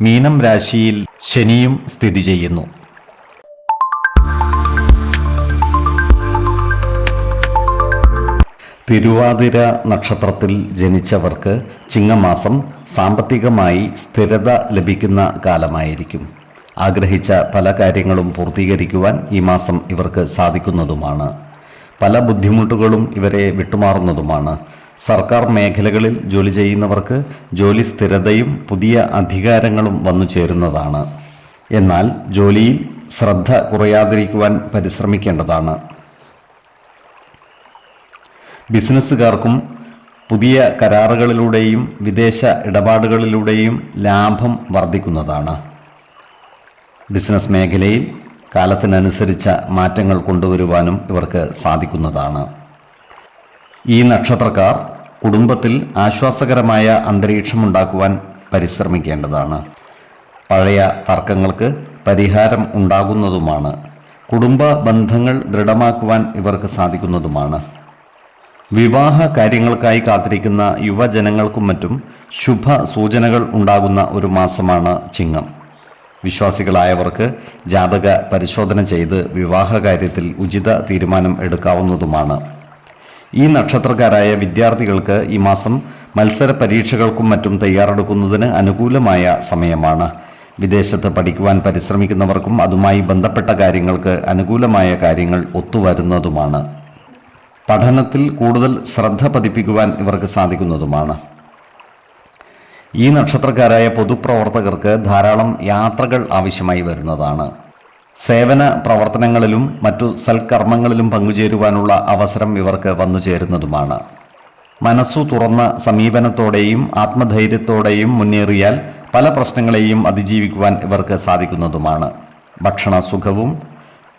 മീനം രാശിയിൽ ശനിയും സ്ഥിതി ചെയ്യുന്നു. തിരുവാതിര നക്ഷത്രത്തിൽ ജനിച്ചവർക്ക് ചിങ്ങമാസം സാമ്പത്തികമായി സ്ഥിരത ലഭിക്കുന്ന കാലമായിരിക്കും. ആഗ്രഹിച്ച പല കാര്യങ്ങളും പൂർത്തീകരിക്കുവാൻ ഈ മാസം ഇവർക്ക് സാധിക്കുന്നതുമാണ്. പല ബുദ്ധിമുട്ടുകളും ഇവരെ വിട്ടുമാറുന്നതുമാണ്. സർക്കാർ മേഖലകളിൽ ജോലി ചെയ്യുന്നവർക്ക് ജോലി സ്ഥിരതയും പുതിയ അധികാരങ്ങളും വന്നു ചേരുന്നതാണ്. എന്നാൽ ജോലിയിൽ ശ്രദ്ധ കുറയാതിരിക്കുവാൻ പരിശ്രമിക്കേണ്ടതാണ്. ബിസിനസ്സുകാർക്കും പുതിയ കരാറുകളിലൂടെയും വിദേശ ഇടപാടുകളിലൂടെയും ലാഭം വർദ്ധിക്കുന്നതാണ്. ബിസിനസ് മേഖലയിൽ കാലത്തിനനുസരിച്ച മാറ്റങ്ങൾ കൊണ്ടുവരുവാനും ഇവർക്ക് സാധിക്കുന്നതാണ്. ഈ നക്ഷത്രക്കാർ കുടുംബത്തിൽ ആശ്വാസകരമായ അന്തരീക്ഷമുണ്ടാക്കുവാൻ പരിശ്രമിക്കേണ്ടതാണ്. പഴയ തർക്കങ്ങൾക്ക് പരിഹാരം ഉണ്ടാകുന്നതുമാണ്. കുടുംബ ബന്ധങ്ങൾ ദൃഢമാക്കുവാൻ ഇവർക്ക് സാധിക്കുന്നതുമാണ്. വിവാഹ കാര്യങ്ങൾക്കായി കാത്തിരിക്കുന്ന യുവജനങ്ങൾക്കും മറ്റും ശുഭ സൂചനകൾ ഉണ്ടാകുന്ന ഒരു മാസമാണ് ചിങ്ങം. വിശ്വാസികളായവർക്ക് ജാതക പരിശോധന ചെയ്ത് വിവാഹ കാര്യത്തിൽ ഉചിത തീരുമാനം എടുക്കാവുന്നതുമാണ്. ഈ നക്ഷത്രക്കാരായ വിദ്യാർത്ഥികൾക്ക് ഈ മാസം മത്സര പരീക്ഷകൾക്കും മറ്റും തയ്യാറെടുക്കുന്നതിന് അനുകൂലമായ സമയമാണ്. വിദേശത്ത് പഠിക്കുവാൻ പരിശ്രമിക്കുന്നവർക്കും അതുമായി ബന്ധപ്പെട്ട കാര്യങ്ങൾക്ക് അനുകൂലമായ കാര്യങ്ങൾ ഒത്തുവരുന്നതുമാണ്. പഠനത്തിൽ കൂടുതൽ ശ്രദ്ധ പതിപ്പിക്കുവാൻ ഇവർക്ക് സാധിക്കുന്നതുമാണ്. ഈ നക്ഷത്രക്കാരായ പൊതുപ്രവർത്തകർക്ക് ധാരാളം യാത്രകൾ ആവശ്യമായി വരുന്നതാണ്. സേവന പ്രവർത്തനങ്ങളിലും മറ്റു സൽക്കർമ്മങ്ങളിലും പങ്കുചേരുവാനുള്ള അവസരം ഇവർക്ക് വന്നു ചേരുന്നതുമാണ്. മനസ്സു തുറന്ന സമീപനത്തോടെയും ആത്മധൈര്യത്തോടെയും മുന്നേറിയാൽ പല പ്രശ്നങ്ങളെയും അതിജീവിക്കുവാൻ ഇവർക്ക് സാധിക്കുന്നതുമാണ്. ഭക്ഷണ സുഖവും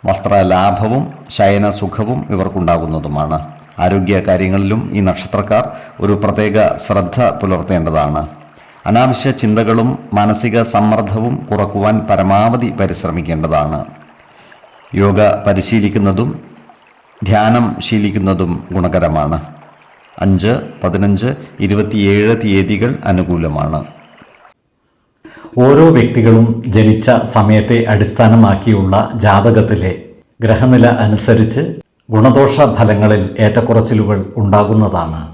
വസ്ത്രലാഭവും ശയന സുഖവും ഇവർക്കുണ്ടാകുന്നതുമാണ്. ആരോഗ്യ കാര്യങ്ങളിലും ഈ നക്ഷത്രക്കാർ ഒരു പ്രത്യേക ശ്രദ്ധ പുലർത്തേണ്ടതാണ്. അനാവശ്യ ചിന്തകളും മാനസിക സമ്മർദ്ദവും കുറക്കുവാൻ പരമാവധി പരിശ്രമിക്കേണ്ടതാണ്. യോഗ പരിശീലിക്കുന്നതും ധ്യാനം ശീലിക്കുന്നതും ഗുണകരമാണ്. അഞ്ച് പതിനഞ്ച് ഇരുപത്തിയേഴ് തീയതികൾ അനുകൂലമാണ്. ഓരോ വ്യക്തികളും ജനിച്ച സമയത്തെ അടിസ്ഥാനമാക്കിയുള്ള ജാതകത്തിലെ ഗ്രഹനില അനുസരിച്ച് ഗുണദോഷ ഫലങ്ങളിൽ ഏറ്റക്കുറച്ചിലുകൾ ഉണ്ടാകുന്നതാണ്.